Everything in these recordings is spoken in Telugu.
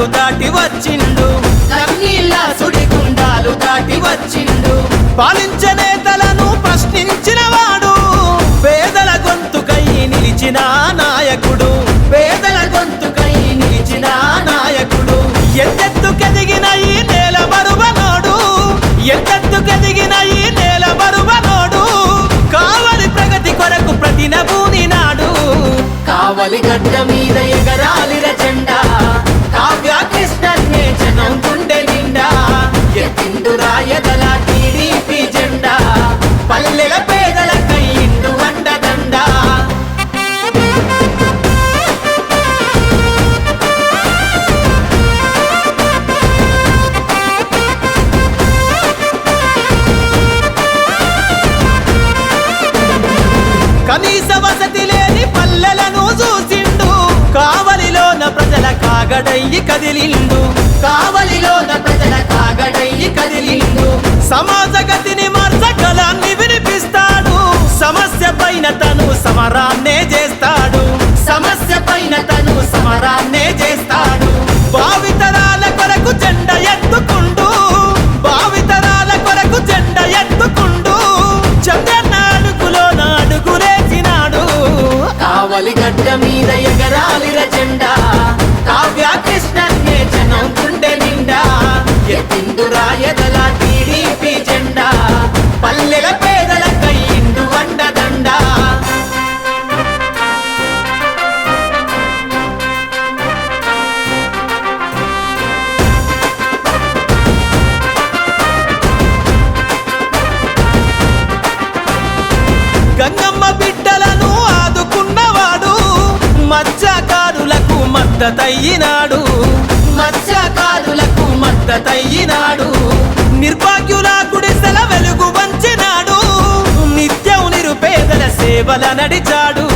సుడిగుండాలు దాటి వచ్చిండు. సుడిగుండాలు దాటి వచ్చిండు. పాలించే నేతలను ప్రశ్నించిన వాడు. పేదల గొంతుకై నిలిచిన నాయకుడు. పేదల గొంతుకై నిలిచిన నాయకుడు. ఎంతెత్తుకెదిగిన ఈ నేల మరువనోడు ఎంతెత్తుకెదిగిన ఈ నేల మరువనోడు కావలి ప్రగతి కొరకు ప్రతినభూని నాడు. కావలి గడ్డ మీద ఎగరాలిర జెండా కనీస వసతి లేని పల్లెలను చూసిండు. కావలిలోన ప్రజల కాగడయ్యి కదిలిండు. కావలిలోన ప్రజల కాగడయ్యి కదిలిండు. సమాజ గతిని మార్చగలాన్ని వినిపిస్తాడు. సమస్య పైన తను సమరాన్నే కావలి మీద మత్స్యకారులకు మద్దతయ్యినాడు. మత్స్యకారులకు మద్దతయ్యినాడు. నిర్భాగ్యుల గుడిసెల వెలుగు వంచినాడు. నిత్యం నిరుపేదల సేవల నడిచాడు.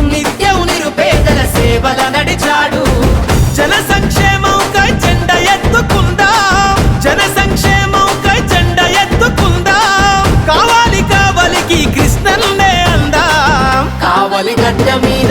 నిత్యం నిరుపేదల సేవల నడిచాడు. జన సంక్షేమం కై జెండ ఎత్తుకుందా? జన సంక్షేమం కై జెండ ఎత్తుకుందా? కావాలి కావలికి కృష్ణన్నే అందా? కావలి గడ్డ మీద